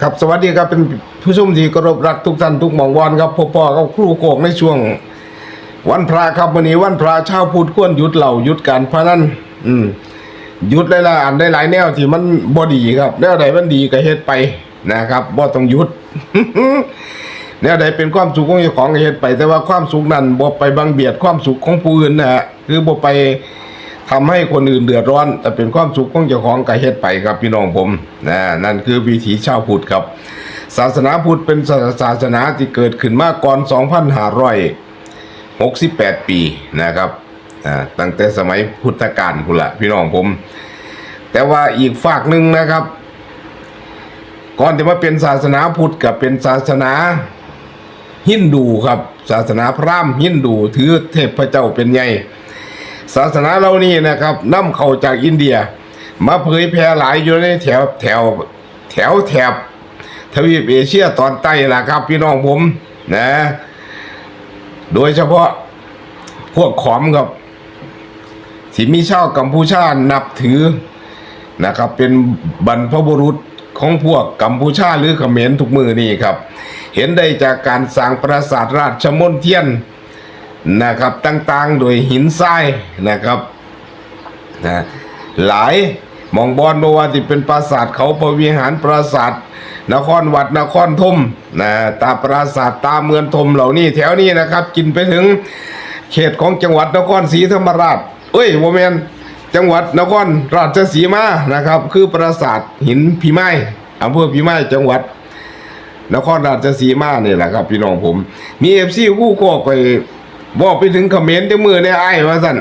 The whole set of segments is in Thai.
ครับสวัสดีครับเป็นผู้ชมที่เคารพรักทุกท่านทุกหมองวอนครับพ่อพ่อกับครูโกกในช่วง วันพระครับวันนี้วันพระเช้าพูดควรหยุดเหล่าหยุดการพนันอืมหยุดหลายๆอันได้หลายแนวที่มันบ่ดีครับแนวใดมันดีก็เฮ็ดไปนะครับบ่ต้องหยุด แนวใดเป็นความสุขของเจ้าของก็เฮ็ดไป แต่ว่าความสุขนั้นบ่ไปบังเบียดความสุขของผู้อื่นนะฮะคือบ่ไป ทำให้คนอื่นเดือดร้อน แต่เป็นความสุขของเจ้าของก็เฮ็ดไปครับพี่น้องผมนะนั่นคือวิถีชาวพุทธครับ ศาสนาพุทธเป็นศาสนาที่เกิดขึ้นมาก่อน 2,500 68 ปีนะครับอ่าตั้งแต่สมัยพุทธกาลพุ่นละพี่น้องผม แต่ว่าอีกฝากหนึ่งนะครับ ก่อนจะมาเป็นศาสนาพุทธกับเป็นศาสนาฮินดูครับ ศาสนาพราหมณ์ฮินดูถือเทพเจ้าเป็นใหญ่ ศาสนาเหล่านี้นะครับนำเข้าจากอินเดีย มาเผยแพร่หลายอยู่ในแถวแถวแถวแถบทวีปเอเชียตอนใต้ล่ะครับ พี่น้องผมนะ โดยเฉพาะพวกขอมครับที่มีชาวกัมพูชานับถือนะครับ เป็นบรรพบุรุษของพวกกัมพูชาหรือเขมรทุกมือนี่ครับ เห็นได้จากการสร้างปราสาทราชมนเทียน นะครับต่างๆ โดยหินทรายนะครับนะหลายมองบอลบว่าที่เป็นปราสาทเขาประวิหารปราสาทนครวัดนครธมนะตาปราสาทตาเมืองธมเหล่านี้แถวนี้นะครับ กินไปถึงเขตของจังหวัดนครศรีธรรมราช เอ้ยโมเมนจังหวัดนครราชสีมานะครับ คือปราสาทหินพิมายอำเภอพิมายจังหวัด นครราชสีมาเนี่ยแหละครับ พี่น้องผม มีเอฟซีคู่โคกไป บอกไปถึงเขมรเจ้ามือในไอ้ายว่าสั่น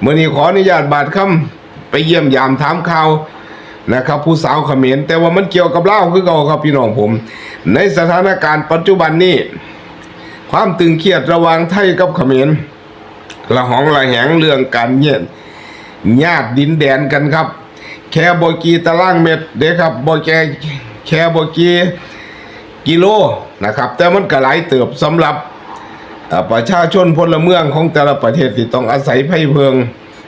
เมื่อนี้ขออนุญาตบาดคำไปเยี่ยมยามถามข่าวนะครับ ผู้สาวเขมรแต่ว่ามันเกี่ยวกับเล่าคือเก่าครับพี่น้องผม ในสถานการณ์ปัจจุบันนี้ความตึงเครียดระหว่างไทยกับเขมรละหองละแหงเรื่องการเงียญาติดินแดนกันครับ แค่บกีตารางเม็ดเด้ครับบแกแค่บกีกิโลนะครับ แต่มันก็หลายเติบสำหรับ ประชาชนพลเมืองของแต่ละประเทศที่ต้องอาศัยไผ่เพิง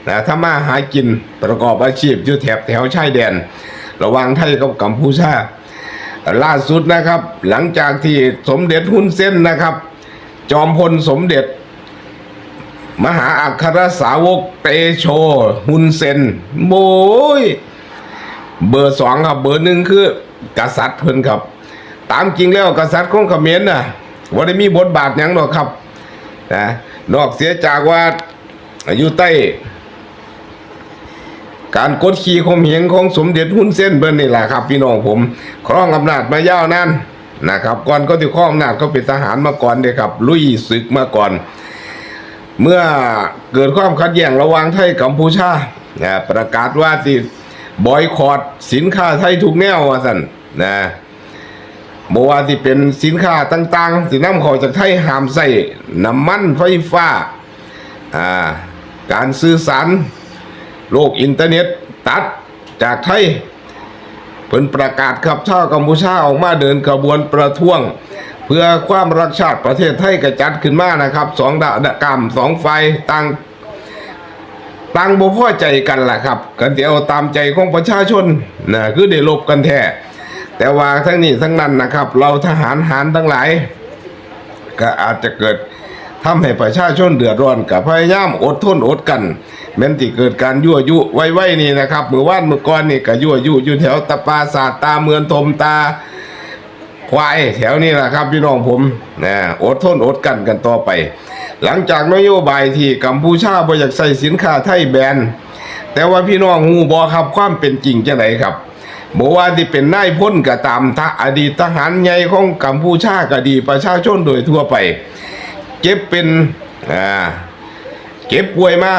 นะถ้ามาหากินประกอบอาชีพอยู่แถบแถวชายแดน ระหว่างไทยกับกัมพูชา ล่าสุดนะครับ หลังจากที่สมเด็จฮุนเส้นนะครับ จอมพลสมเด็จ มหาอัครสาวกเตโชฮุนเซนโมยเบอร์สองครับเบอร์หนึ่งคือกษัตริย์เพิ่นครับ ตามจริงแล้วกษัตริย์ของเขมรน่ะว่าได้มีบทบาทยังหรอกครับ นะนอกเสียจากว่าอยู่ใต้ การกดขี่ข่มเหงของสมเด็จหุ้นเส้นเบิ้นนี่แหละครับ พี่น้องผมครองอำนาจมายาวนานนะครับก่อนก็ที่ครองอำนาจก็เป็นทหารมาก่อนเด้ครับ ลุยศึกมาก่อน เมื่อเกิดความขัดแย้งระหว่างไทยกัมพูชานะประกาศว่าสิบอยคอรดสินค้าไทยทุกแนวว่าสั่นนะ บอกว่าที่เป็นสินค้าต่างๆสินำเข้าจากไทยห้ามใส่น้ำมันไฟฟ้าอ่าการสื่อสารโลกอินเทอร์เน็ตตัดจากไทยเพิ่นประกาศขับชาวกัมพูชาออกมาเดินขบวนประท้วง เพื่อความรักชาติประเทศไทยกระจัดขึ้นมานะครับสองดะกรรมสองไฟต่างต่างบ่พอใจกันล่ะครับ กันเดียวตามใจของประชาชนนะคือได้ลบกันแท้ แต่ว่าทั้งนี้ทั้งนั้นนะครับ เราทหารหารทั้งหลาย ก็อาจจะเกิดทำให้ประชาชนเดือดร้อนกับพยายามอดทนอดกันแม้นที่เกิดการยั่วยุไว้ๆนี่นะครับเมื่อวานเมื่อก่อนนี่ก็ยั่วยุอยู่แถวตะปาศาสตร์ตาเมืองทมตาควายแถวนี้แหละครับพี่น้องผมนะอดทนอดกันกันต่อไป หลังจากนโยบายที่กัมพูชาบ่อยากใส่สินค้าไทยแบนแต่ว่าพี่น้องฮูบอครับความเป็นจริงจะไหนครับ บอกว่าที่เป็นนายพ้นก็ตามทะอดีตทหารใหญ่ของกัมพูชาก็ดีประชาชนโดยทั่วไป เก็บเป็นอ่าเก็บป่วยมา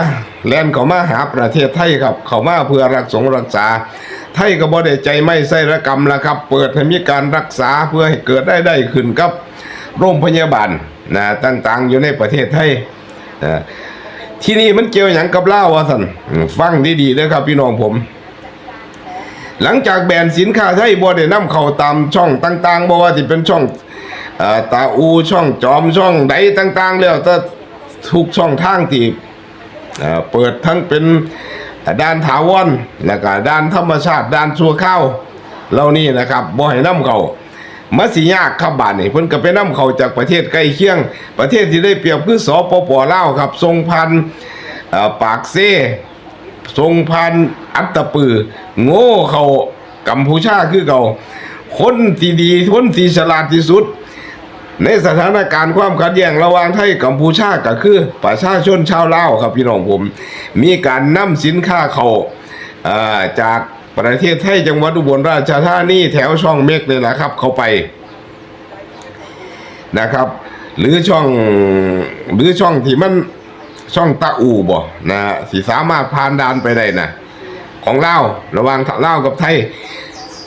แล่นเขามาหาประเทศไทยครับ เขามาเพื่อรักษารักษา ไทยก็บ่ได้ใจไม่ใส่ระกรรมแล้วครับ เปิดให้มีการรักษาเพื่อให้เกิดได้ได้ขึ้นครับโรงพยาบาลนะต่างๆอยู่ในประเทศไทยนะที่นี่มันเกี่ยวอย่างกับเล่าวะสันฟังดีๆเลยครับพี่น้องผม หลังจากแบนสินค้าไทยบ่ได้นำเข้าตามช่องต่างๆบ่ว่าสิเป็นช่องอตาอูช่องจอมช่องใดต่าง ๆ แล้วแต่ทุกช่องทางที่เปิดทั้งเป็นด้านถาวรแล้วก็ด้านธรรมชาติด้านชั่วข้าวเหล่านี้นะครับบ่ให้นํเขามาสิยากครับบาดนี่เพิ่นก็ไปนํเขาจากประเทศใกล้เคียง ประเทศที่ได้เปรียบคือสปปลาวครับทรงพันปากเซ ทรงพันอัตตปือ โง่เขากัมพูชาคือเขาคนที่ดีคนที่ฉลาดที่สุด ในสถานการณ์ความขัดแย้งระหว่างไทยกัมพูชาก็คือ ประชาชนชาวลาวครับพี่น้องผม มีการนำสินค้าเขาเอ่อจากประเทศไทยจังหวัดอุบลราชธานีแถวช่องเมกเลยนะครับ เข้าไปนะครับ หรือช่องหรือช่องที่มัน ช่องตะอูบ่นะฮะสิสามารถผ่านด่านไปได้นะของเลาวระหว่างลากับไทย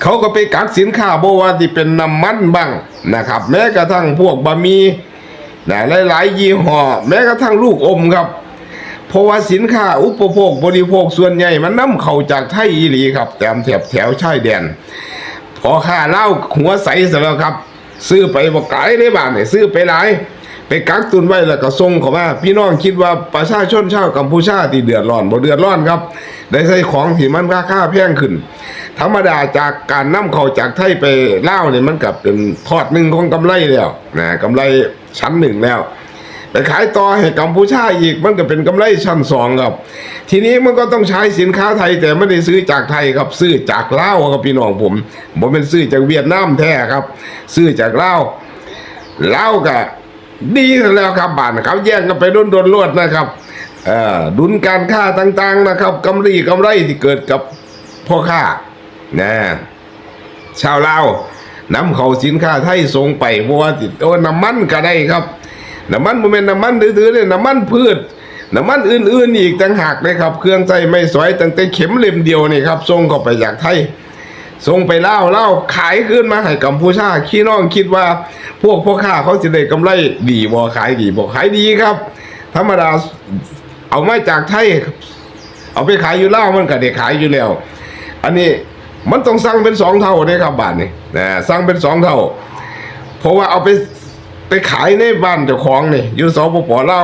เขาก็ไปกักสินค้าบว่าที่เป็นน้ำมันบ้างนะครับ แม้กระทั่งพวกบะหมี่นะหลายๆยี่ห้อแม้กระทั่งลูกอมครับเพราะว่าสินค้าอุปโภคบริโภคส่วนใหญ่มันนำเข้าจากไทยอีหลีครับแถมแถบแถวชายแดนพอค่าเหล้าหัวใสเสร็จแล้วครับ ซื้อไปบอกไกลได้บ้านเนี่ยซื้อไปหลาย ไปกักตุนไว้แล้วก็ส่งเข้ามาพี่น้องคิดว่าประชาชนชาวกัมพูชาที่เดือดร้อนบ่เดือดร้อนครับ ได้ใช้ของที่มันราคาแพงขึ้น ธรรมดาจากการนำเข้าจากไทยไปเล่าเนี่ยมันกับเป็นทอดหนึ่งของกำไรแล้วนะกำไรชั้นหนึ่งแล้วไปขายต่อให้กัมพูชาอีกมันก็เป็นกำไรชั้นสองครับ ทีนี้มันก็ต้องใช้สินค้าไทยแต่ไม่ได้ซื้อจากไทยครับซื้อจากลาวครับพี่น้องผมผมเป็นซื้อจากเวียดนามแท้ครับ ซื้อจากลาวลาวก็ ดีแล้วครับบ้านเขาแย่งกันไปด้นดนๆรวดนะครับดุลการค้าต่าง ๆนะครับกำไรกำไรที่เกิดกับพ่อค้านะชาวลาวนำเขาสินค้าไทยส่งไปเพราะว่าติดโอ้น้ำมันก็ได้ครับน้ำมันโมเมนน้ำมันถือๆเนี่ยน้ำมันพืชน้ำมันอื่น ๆ อีกต่างหากเลยครับ เครื่องใช้ไม่สวยตั้งแต่เข็มเล่มเดียวนี่ครับส่งเข้าไปจากไทย ส่งไปเล่าเล่าขายขึ้นมาให้กัมพูชาขี้น้องคิดว่า พวกพ่อค้าเขาจะได้กำไรดีบ่ขายดีบ่ขายดีครับ ธรรมดาเอาไมาจากไทยเอาไปขายอยู่เล่ามันก็ได้ขายอยู่แล้ว อันนี้มันต้องสั่งเป็นสองเท่าเด้ครับบ้านนี่นะสั่งเป็นสองเท่า เพราะว่าเอาไปไปขายในบ้านเจ้าของนี่อยู่สปปลา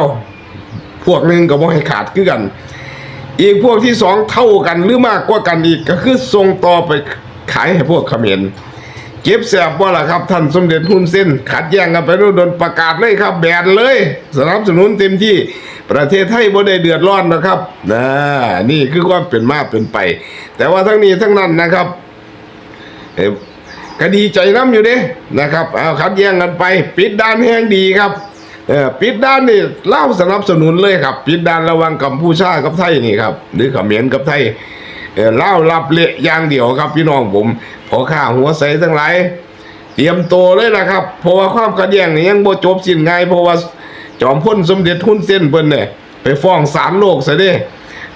พวกหนึ่งก็บ่ให้ขาดคือกัน อีกพวกที่สองเท่ากันหรือมากกว่ากันอีกก็คือส่งต่อไป ขายให้พวกเขมรเก็บแสบว่าล่ะครับ ท่านสมเด็จฮุนเส้น ขัดแย้งกันไปโดนประกาศเลยครับ แบนเลย สนับสนุนเต็มที่ประเทศไทยบ่ได้เดือดร้อนนะครับนะนี่คือความเป็นมาเป็นไป แต่ว่าทั้งนี้ทั้งนั้นนะครับเอ่อก็ดีใจน้ำอยู่เด้นะครับเอาขัดแย้งกันไป ปิดด้านแห่งดีครับปิดด้านนี่เล่าสนับสนุนเลยครับ ปิดด้านระวังกัมพูชากับไทยนี่ครับหรือเขมรกับไทย เออเล่ารับเละอย่างเดียวครับพี่น้องผมพอข้าหัวใสทั้งหลายเตรียมตัวเลยนะครับ เพราะว่าความขัดแย้งนี่ยังบ่จบสิ้นง่ายเพราะว่าจอมพ้นสมเด็จทุนเส้นเพิ่นเนี่ยไปฟ้องศาลโลกซะเด้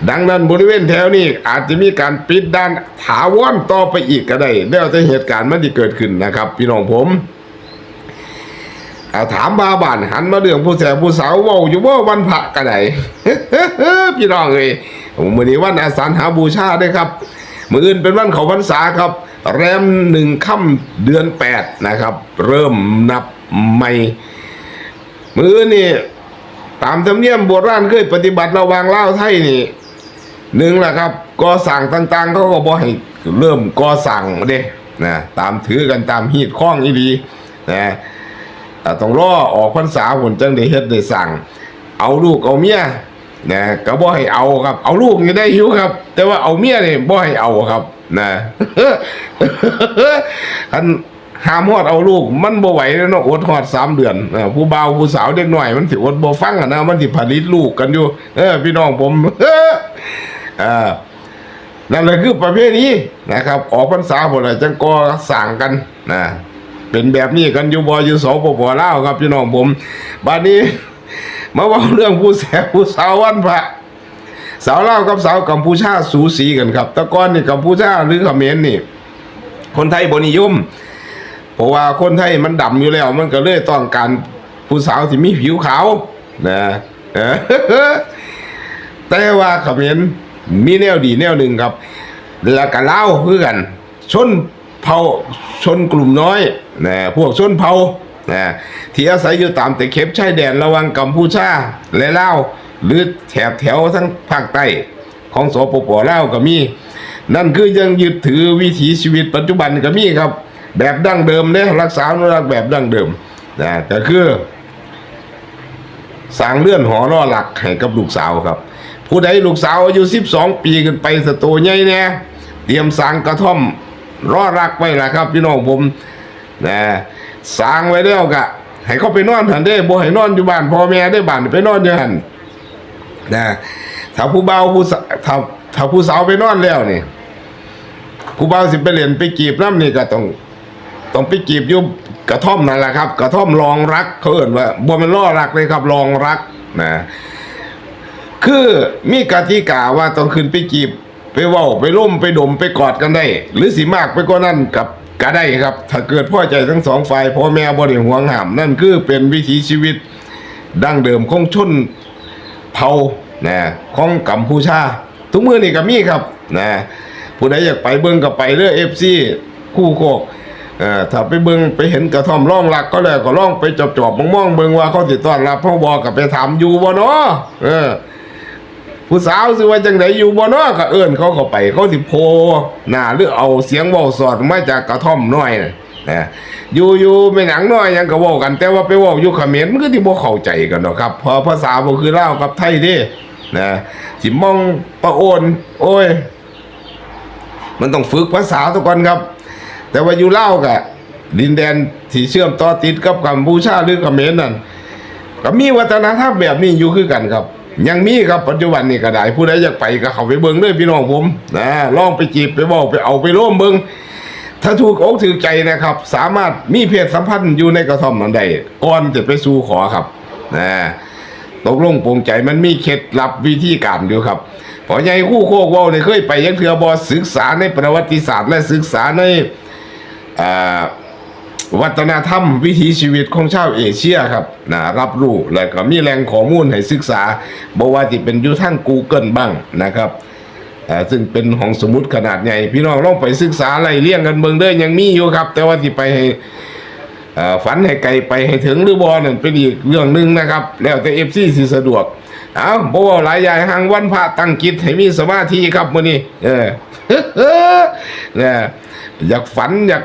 ดังนั้นบริเวณแถวนี้อาจจะมีการปิดด้านถาวรต่อไปอีกก็ได้แล้วแต่เหตุการณ์มันที่เกิดขึ้นนะครับ พี่น้องผมอาถามบาบานหันมาเรื่องผู้แสบผู้สาวเว่าอยู่ว่าวันพระกันไหนพี่น้องเอ้ย มื้อนี้วันอาสาฬหาบูชาด้วยครับมื้ออื่นเป็นวันเขาพรรษาครับ แรมหนึ่งค่ำเดือนแปดนะครับ เริ่มนับใหม่มือนี่ตามธรรมเนียมโบราณเคยปฏิบัติระวางเล่าไทยนี่หนึ่งแหละครับก่อสั่งต่างๆเขาก็บอกให้เริ่มก่อสั่งเด้นะตามถือกันตามฮีดข้องอีดีนะแต่ต้องรอออกพรรษาผลจังได้เฮ็ดได้สั่ง เอาลูกเอาเมีย นะก็บ่ให้เอาครับ เอาลูกนี่ได้อยู่ครับ แต่ว่าเอาเมียเนี่ยบ่ให้เอาครับ นะอันหามฮอดเอาลูก มันบ่ไหวแล้วเนาะอดฮอดสามเดือนผู้บ่าวผู้สาวเด็กหน่อย มันสิอดบ่ฟังอะนะมันสิผลิตลูกกันอยู่ เออ พี่น้องผมเออนั่นแหละคือประเภทนี้นะครับ ออกพรรษาพุ่นน่ะจังก่อสร้างกันนะเป็นแบบนี้กันอยู่บ่อยู่สปปลาวครับพี่น้องผมบัดนี้ มาว่าเรื่องผู้แสบผู้สาววันพระสาวเล่ากับสาวกัมพูชาสูสีกันครับต่ก่อนนี่กัมพูชาหรือเขมรนี่ คนไทยบนิยม เพราะว่าคนไทยมันดำอยู่แล้ว มันก็เลยต้องการผู้สาวที่มีผิวขาวนะแต่ว่าเขมรมีแนวดีแนวหนึ่งครับ แล้วก็เล่าวคือกันชนเผ่าชนกลุ่มน้อยนะพวกชนเผ่า นะที่อาศัยอยู่ตามแต่เข็บชายแดนระหว่างกัมพูชาและลาวหรือแถบแถวทั้งภาคใต้ของสปปลาวก็มี นั่นคือยังยึดถือวิถีชีวิตปัจจุบันก็มีครับ แบบดั้งเดิมเนี่ยรักษาอนุรักษ์แบบดั้งเดิมนะก็คือสร้างเลื่อนหอรอหลักให้กับลูกสาวครับ ผู้ใดลูกสาวอายุ12 ปีขึ้นไปสโตใหญ่เนี่ยเตรียมสร้างกระท่อมรอรักไว้ละครับ พี่น้องผมนะ สร้างไว้แล้วกะให้เขาไปนอนหันได้บ่ให้นอนอยู่บ้านพ่อแม่ได้บ้านไปนอนอยู่หันนะถ้าผู้เบาผู้สถ้าถ้าผู้สาวไปนอนแล้วนี่ผู้เบ่าสิไปเรียนไปจีบน้ำนี่ก็ต้องต้องไปจีบอยุบกระท่อมนั่นแหละครับ กระท่อมรองรักเขาเอ่นว่าบ่มันล่อรักเลยครับรองรักนะคือมีกติกาว่าต้องขึ้นไปจีบไปเว้าไปล่มไปดมไปกอดกันได้ หรือสิมากไปกว่านั้นกับ ก็ได้ครับ ถ้าเกิดพ่อใจทั้งสองฝ่ายพ่อแม่บ่ได้ห่วงห้ามนั่นคือเป็นวิถีชีวิตดั้งเดิมของชนเผ่านะของกัมพูชา ทุกมือนี่ก็มีครับนะผู้ใดอยากไปเบิ่งก็ไปเด้อ FC คู่โคกเอ่อถ้าไปเบิ่งไปเห็นกระท่อมร่องรักก็เลยก็ล่องไปจอบๆมองๆเบิ่งว่าเขาสิดต้อนรับเฮาบ่ก็ไปถามอยู่บ่เนาะเออ ผู้สาวสิว่าจังไดอยู่บ่เนาะก็เอิ้นเขาเข้าไปเขาสิโพหน้าหรือเอาเสียงเว้าสอดมาจากกระท่อมน้อยนะอยู่อยู่ไม่หนังน้อยยังก็เว้ากัน แต่ว่าไปเว้าอยู่เขมรมันก็สิบ่เข้าใจกันดอกครับเพอภาษาบ่คือลาวกับไทยเด้นะสิมองปะโอนโอ้ย มันต้องฝึกภาษาทุกคนครับ แต่ว่าอยู่เล่าก็ดินแดนที่เชื่อมต่อติดกับกัมพูชาหรือเขมรนั่นก็มีวัฒนธรรมแบบนี้อยู่คือกันครับ ยังมีครับปัจจุบันนี่ก็ได้ผู้ใดอยากไปก็เข้าไปเบิ่งเด้อพี่น้องผมนะลองไปจีบไปบอกไปเอาไปร่วมเบิ่งถ้าถูกอกถูกใจนะครับ สามารถมีเพศสัมพันธ์อยู่ในกระท่อมนั้นได้ก่อนจะไปสู่ขอครับนะตกลงปรงใจมันมีเคล็ดลับวิธีการอยู่ครับเพอใหญ่คู่โคกว้าเนี่ยเคยไปยังเถือบอศึกษาในประวัติศาสตร์และศึกษาในอ่า วัฒนธรรมวิถีชีวิตของชาวเอเชียครับนะรับรู้และก็มีแหล่งข้อมูลให้ศึกษาบว่าที่เป็นอยู่ทั้ง Google บ้างนะครับซึ่งเป็นห้องสมุดขนาดใหญ่ พี่น้องลองไปศึกษาอะไล่เลี่ยงกันเบิ่งเด้อยังมีอยู่ครับ แต่ว่าที่ไปให้ฝันให้ไกลไปให้ถึงหรือบอนั่นเป็นอีกเรื่องหนึ่งนะครับ แล้วแต่ FC สิสะดวกเอาบ่เว้าหลายใหญ่ห่างวันพระตั้งจิตให้มีสมาธิครับมื้อนี้เออเนี่ยอยากฝันอยาก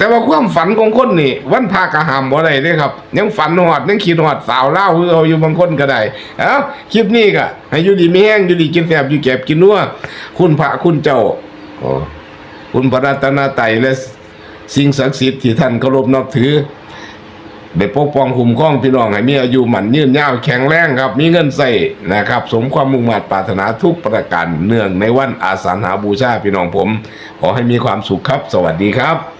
แต่ว่าความฝันของคนนี่วันพากระหามบ่ได้เด้ครับ ยังฝันหอดยังคิดหอดสาวเล่าคือเอาอยู่บางคนก็ได้เอ้าคลิปนี้ก็ให้อยู่ดีไมีแห้งอยู่ดีกินแซ่บอยู่แก็บกินนัวคุณพระคุณเจ้าโอ้คุณพระรัตนตรัยและสิ่งศักดิ์สิทธิ์ที่ท่านเคารพนับถือได้ปกป้องคุ้มครองพี่น้องให้มีอายุหมันยืนยาวแข็งแรงครับ มีเงินใส่นะครับ สมความมุ่งมั่นปรารถนาทุกประการเนื่องในวันอาสาฬหาบูชาพี่น้องผม ขอให้มีความสุขครับ สวัสดีครับ